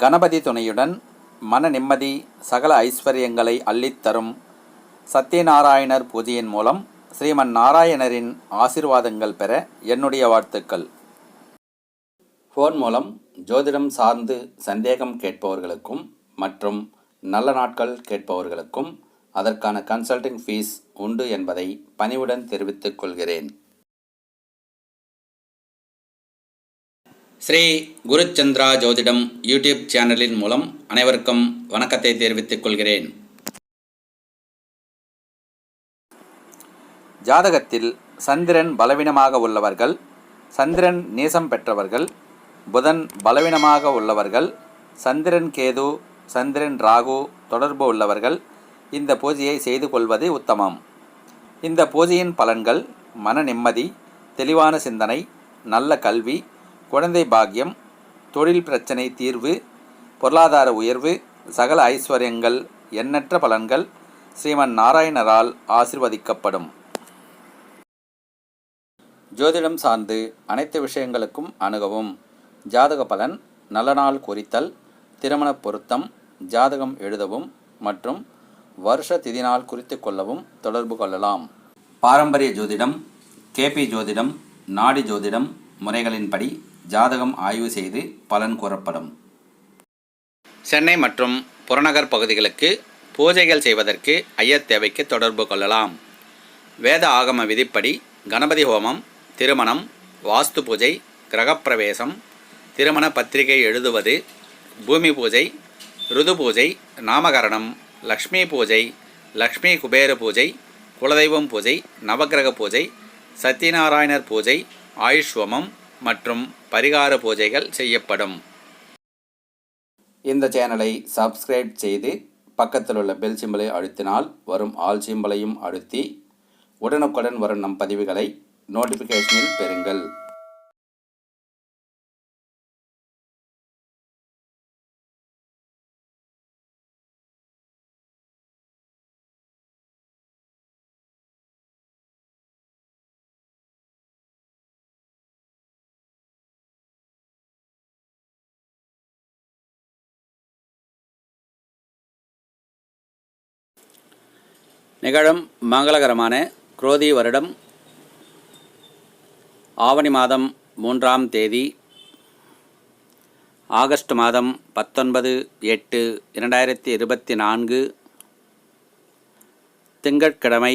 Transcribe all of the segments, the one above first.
கணபதி துணையுடன் மன நிம்மதி சகல ஐஸ்வர்யங்களை அள்ளித்தரும் சத்யநாராயணர் பூஜையின் மூலம் ஸ்ரீமன் நாராயணரின் ஆசிர்வாதங்கள் பெற என்னுடைய வாழ்த்துக்கள். ஃபோன் மூலம் ஜோதிடம் சார்ந்து சந்தேகம் கேட்பவர்களுக்கும் மற்றும் நல்ல நாட்கள் கேட்பவர்களுக்கும் அதற்கான கன்சல்டிங் ஃபீஸ் உண்டு என்பதை பணிவுடன் தெரிவித்துக் கொள்கிறேன். ஸ்ரீ குருச்சந்திரா ஜோதிடம் யூடியூப் சேனலின் மூலம் அனைவருக்கும் வணக்கத்தை தெரிவித்துக் கொள்கிறேன். ஜாதகத்தில் சந்திரன் பலவீனமாக உள்ளவர்கள் சந்திரன் நீசம் பெற்றவர்கள் புதன் பலவீனமாக உள்ளவர்கள் சந்திரன் கேது சந்திரன் ராகு தொடர்பு உள்ளவர்கள் இந்த பூஜையை செய்து கொள்வது உத்தமம். இந்த பூஜையின் பலன்கள் மன நிம்மதி தெளிவான சிந்தனை நல்ல கல்வி குழந்தை பாக்கியம் தொழில் பிரச்சனை தீர்வு பொருளாதார உயர்வு சகல ஐஸ்வர்யங்கள் எண்ணற்ற பலன்கள் ஸ்ரீமன் நாராயணரால் ஆசிர்வதிக்கப்படும். ஜோதிடம் சார்ந்து அனைத்து விஷயங்களுக்கும் அணுகவும். ஜாதக பலன் நல்ல நாள் குறித்தல் திருமண பொருத்தம் ஜாதகம் எழுதவும் மற்றும் வருஷ திதி நாள் குறித்து கொள்ளவும் தொடர்பு கொள்ளலாம். பாரம்பரிய ஜோதிடம் கேபி ஜோதிடம் நாடி ஜோதிடம் முறைகளின்படி ஜாதகம் ஆய்வு செய்து பலன் கூறப்படும். சென்னை மற்றும் புறநகர் பகுதிகளுக்கு பூஜைகள் செய்வதற்கு ஐயத் தேவைக்கு தொடர்பு கொள்ளலாம். வேத ஆகம விதிப்படி கணபதி ஹோமம் திருமணம் வாஸ்து பூஜை கிரகப்பிரவேசம் திருமண பத்திரிகை எழுதுவது பூமி பூஜை ருது பூஜை நாமகரணம் லக்ஷ்மி பூஜை லக்ஷ்மி குபேர பூஜை குலதெய்வம் பூஜை நவக்கிரக பூஜை சத்யநாராயணர் பூஜை ஆயுஷ்வமம் மற்றும் பரிகார பூஜைகள் செய்யப்படும். இந்த சேனலை சப்ஸ்கிரைப் செய்து பக்கத்தில் உள்ள பெல் சிம்பலை அழுத்தினால் வரும் ஆல் சிம்பலையும் அழுத்தி உடனுக்குடன் வரும் நம் பதிவுகளை நோட்டிஃபிகேஷனில் பெறுங்கள். நிகழும் மங்களகரமான குரோதி வருடம் ஆவணி மாதம் மூன்றாம் தேதி ஆகஸ்ட் மாதம் பத்தொன்பது எட்டு இரண்டாயிரத்தி இருபத்தி நான்கு திங்கட்கிழமை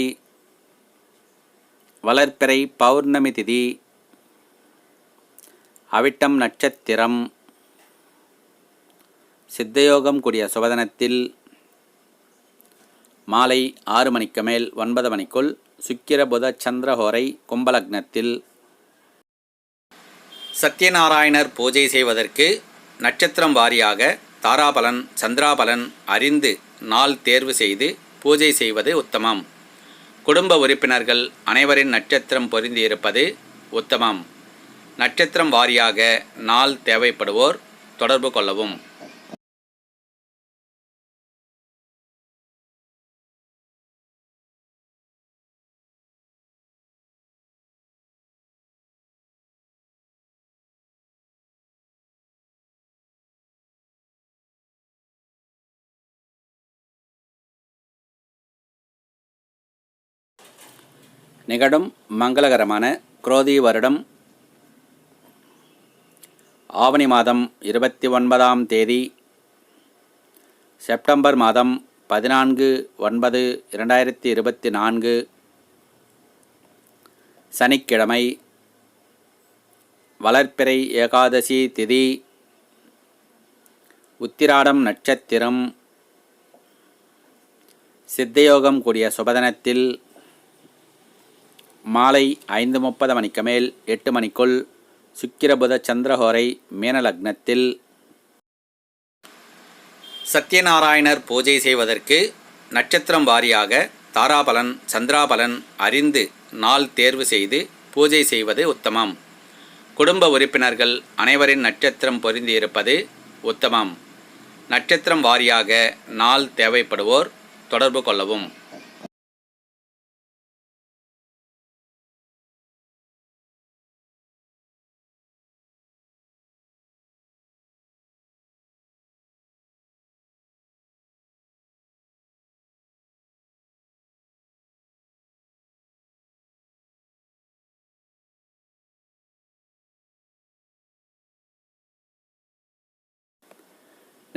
வளர்ப்பிறை பௌர்ணமி திதி அவிட்டம் நட்சத்திரம் சித்தயோகம் கூடிய சுபதனத்தில் மாலை ஆறு மணிக்கு மேல் ஒன்பது மணிக்குள் சுக்கிர புத சந்திரஹோரை கும்பலக்னத்தில். சத்யநாராயணர் பூஜை செய்வதற்கு நட்சத்திரம் வாரியாக தாராபலன் சந்திராபலன் அறிந்து நாள் தேர்வு செய்து பூஜை செய்வது உத்தமம். குடும்ப உறுப்பினர்கள் அனைவரின் நட்சத்திரம் பொருந்தியிருப்பது உத்தமம். நட்சத்திரம் வாரியாக நாள் தேவைப்படுவோர் தொடர்பு கொள்ளவும். நிகழும் மங்களகரமான குரோதி வருடம். ஆவணி மாதம் இருபத்தி ஒன்பதாம் தேதி செப்டம்பர் மாதம் பதினான்கு ஒன்பது இரண்டாயிரத்தி இருபத்தி நான்கு சனிக்கிழமை வளர்ப்பிறை ஏகாதசி திதி உத்திராடம் நட்சத்திரம் சித்தயோகம் கூடிய சுபதனத்தில் மாலை ஐந்து முப்பது மணிக்கு மேல் எட்டு மணிக்குள் சுக்கிரபுத சந்திரஹோரை மீனலக்னத்தில். சத்யநாராயணர் பூஜை செய்வதற்கு நட்சத்திரம் வாரியாக தாராபலன் சந்திராபலன் அறிந்து நாள் தேர்வு செய்து பூஜை செய்வது உத்தமம். குடும்ப உறுப்பினர்கள் அனைவரின் நட்சத்திரம் பொருந்தியிருப்பது உத்தமம். நட்சத்திரம் வாரியாக நாள் தேவைப்படுவோர் தொடர்பு கொள்ளவும்.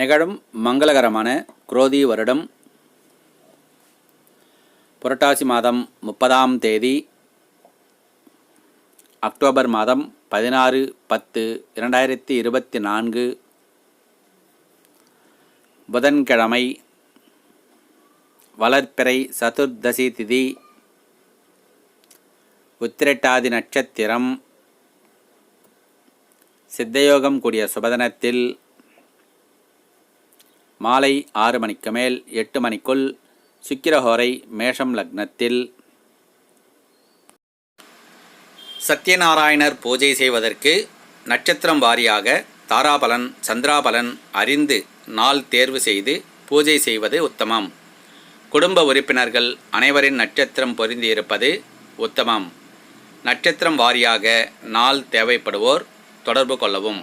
நிகழும் மங்களகரமான குரோதி வருடம். புரட்டாசி மாதம் முப்பதாம் தேதி அக்டோபர் மாதம் பதினாறு பத்து இரண்டாயிரத்தி இருபத்தி நான்கு புதன்கிழமை வளர்ப்பிறை சதுர்தசி திதி உத்திரட்டாதி நட்சத்திரம். சித்தயோகம் கூடிய சுபதனத்தில் மாலை ஆறு மணிக்கு மேல் எட்டு மணிக்குள் சுக்கிரஹோரை மேஷம் லக்னத்தில். சத்யநாராயணர் பூஜை செய்வதற்கு நட்சத்திரம் வாரியாக தாராபலன் சந்திராபலன் அறிந்து நாள் தேர்வு செய்து பூஜை செய்வது உத்தமம். குடும்ப உறுப்பினர்கள் அனைவரின் நட்சத்திரம் பொருந்தியிருப்பது உத்தமம். நட்சத்திரம் வாரியாக நாள் தேவைப்படுவோர் தொடர்பு கொள்ளவும்.